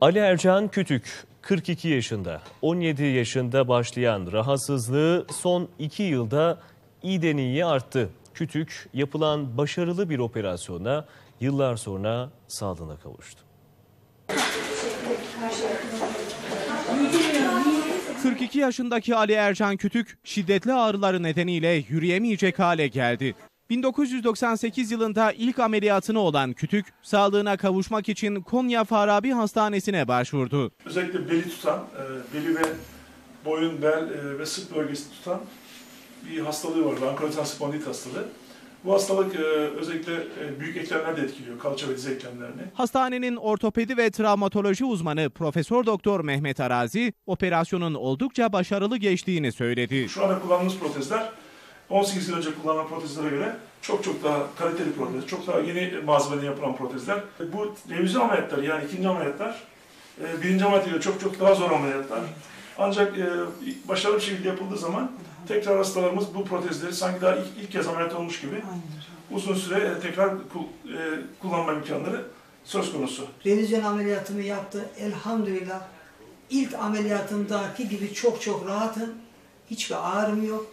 Ali Ercan Kütük 42 yaşında. 17 yaşında başlayan rahatsızlığı son 2 yılda iyiden iyiye arttı. Kütük yapılan başarılı bir operasyonla yıllar sonra sağlığına kavuştu. 42 yaşındaki Ali Ercan Kütük şiddetli ağrıları nedeniyle yürüyemeyecek hale geldi. 1998 yılında ilk ameliyatını olan Kütük, sağlığına kavuşmak için Konya Farabi Hastanesi'ne başvurdu. Özellikle beli tutan, e, beli ve boyun, bel e, ve sırt bölgesini tutan bir hastalığı vardı. Ankylosing spondilit hastalığı. Bu hastalık e, özellikle büyük eklemler de etkiliyor, kalça ve diz eklemlerini. Hastanenin ortopedi ve travmatoloji uzmanı Profesör Doktor Mehmet Arazi, operasyonun oldukça başarılı geçtiğini söyledi. Şu anda kullandığımız protezler 18 yıl önce kullanılan protezlere göre çok çok daha kaliteli protez, çok daha yeni malzemeden yapılan protezler. Bu revizyon ameliyatları yani ikinci ameliyatlar, e, birinci ameliyata göre çok çok daha zor ameliyatlar. Ancak e, başarılı bir şekilde yapıldığı zaman tekrar hastalarımız bu protezleri sanki daha ilk, ilk kez ameliyat olmuş gibi uzun süre e, tekrar kul- kullanma imkanları söz konusu. Revizyon ameliyatımı yaptı. Elhamdülillah ilk ameliyatımdaki gibi çok çok rahatım. Hiçbir ağrım yok.